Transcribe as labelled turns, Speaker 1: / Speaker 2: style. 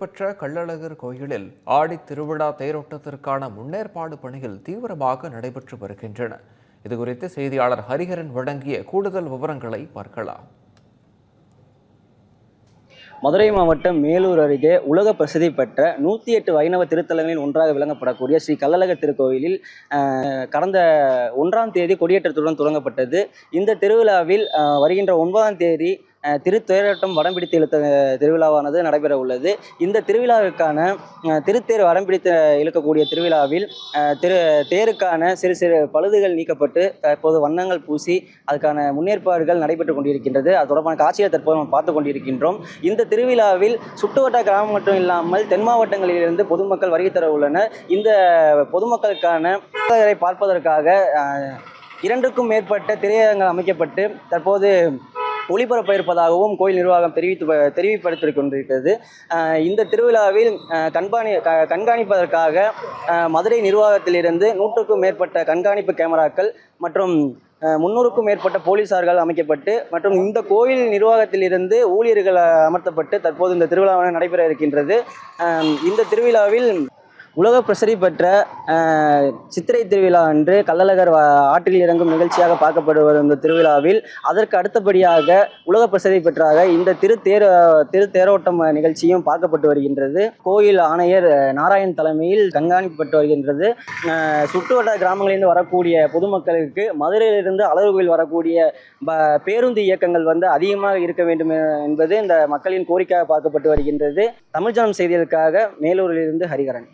Speaker 1: பெற்ற கள்ளழகர் கோயிலில் ஆடி திருவிழா தேரோட்டத்திற்கான முன்னேற்பாடு பணிகள் தீவிரமாக நடைபெற்று வருகின்றன. இதுகுறித்து செய்தியாளர் ஹரிஹரன் வழங்கிய கூடுதல் விவரங்களை பார்க்கலாம்.
Speaker 2: மதுரை மாவட்டம் மேலூர் அருகே உலக பிரசித்தி பெற்ற நூற்றி எட்டு வைணவ திருத்தலங்களில் ஒன்றாக விளங்கப்படக்கூடிய ஸ்ரீ கள்ளழகர் திருக்கோயிலில் கடந்த ஒன்றாம் தேதி கொடியேற்றத்துடன் தொடங்கப்பட்டது. இந்த திருவிழாவில் வருகின்ற ஒன்பதாம் தேதி திருத்தேரோட்டம் வடம் பிடித்து இழுத்த திருவிழாவானது நடைபெற உள்ளது இந்த திருவிழாவிற்கான திருத்தேர் வடம் பிடித்து இழுக்கக்கூடிய திருவிழாவில் திரு தேருக்கான சிறு சிறு பழுதுகள் நீக்கப்பட்டு தற்போது வண்ணங்கள் பூசி அதுக்கான முன்னேற்பாடுகள் நடைபெற்று கொண்டிருக்கின்றது. அது தொடர்பான காட்சியை தற்போது நாம் பார்த்து கொண்டிருக்கின்றோம். இந்த திருவிழாவில் சுற்றுவட்ட கிராமம் மட்டும் இல்லாமல் தென் மாவட்டங்களிலிருந்து பொதுமக்கள் வருகை தர உள்ளனர். இந்த பொதுமக்களுக்கான பார்ப்பதற்காக இரண்டுக்கும் மேற்பட்ட திரையரங்கள் அமைக்கப்பட்டு தற்போது ஒளிபரப்ப இருப்பதாகவும் கோயில் நிர்வாகம் தெரிவித்து தெரிவிப்படுத்திக் கொண்டிருக்கிறது இந்த திருவிழாவில் கண்காணி கண்காணிப்பதற்காக மதுரை நிர்வாகத்திலிருந்து நூற்றுக்கும் மேற்பட்ட கண்காணிப்பு கேமராக்கள் மற்றும் முன்னூறுக்கும் மேற்பட்ட போலீசார்கள் அமைக்கப்பட்டு மற்றும் இந்த கோயில் நிர்வாகத்திலிருந்து ஊழியர்கள் அமர்த்தப்பட்டு தற்போது இந்த திருவிழாவான நடைபெற இருக்கின்றது. இந்த திருவிழாவில் உலக பிரசரி பெற்ற சித்திரை திருவிழா அன்று கள்ளழகர் ஆற்றில் இறங்கும் நிகழ்ச்சியாக பார்க்கப்படுவது இந்த திருவிழாவில். அதற்கு அடுத்தபடியாக உலக பிரசதி பெற்றாக இந்த திருத்தேர் திருத்தேரோட்டம் நிகழ்ச்சியும் பார்க்கப்பட்டு வருகின்றது. கோயில் ஆணையர் நாராயண் தலைமையில் கண்காணிக்கப்பட்டு வருகின்றது. அஹ், சுற்றுவட்டார கிராமங்களிலிருந்து வரக்கூடிய பொதுமக்களுக்கு மதுரையிலிருந்து அலகுவில் வரக்கூடிய ப- பேருந்து இயக்கங்கள் வந்து அதிகமாக இருக்க வேண்டும் என்பது இந்த மக்களின் கோரிக்கையாக பார்க்கப்பட்டு வருகின்றது. தமிழ்ஜனம் செய்திகளுக்காக மேலூரிலிருந்து ஹரிகரன்.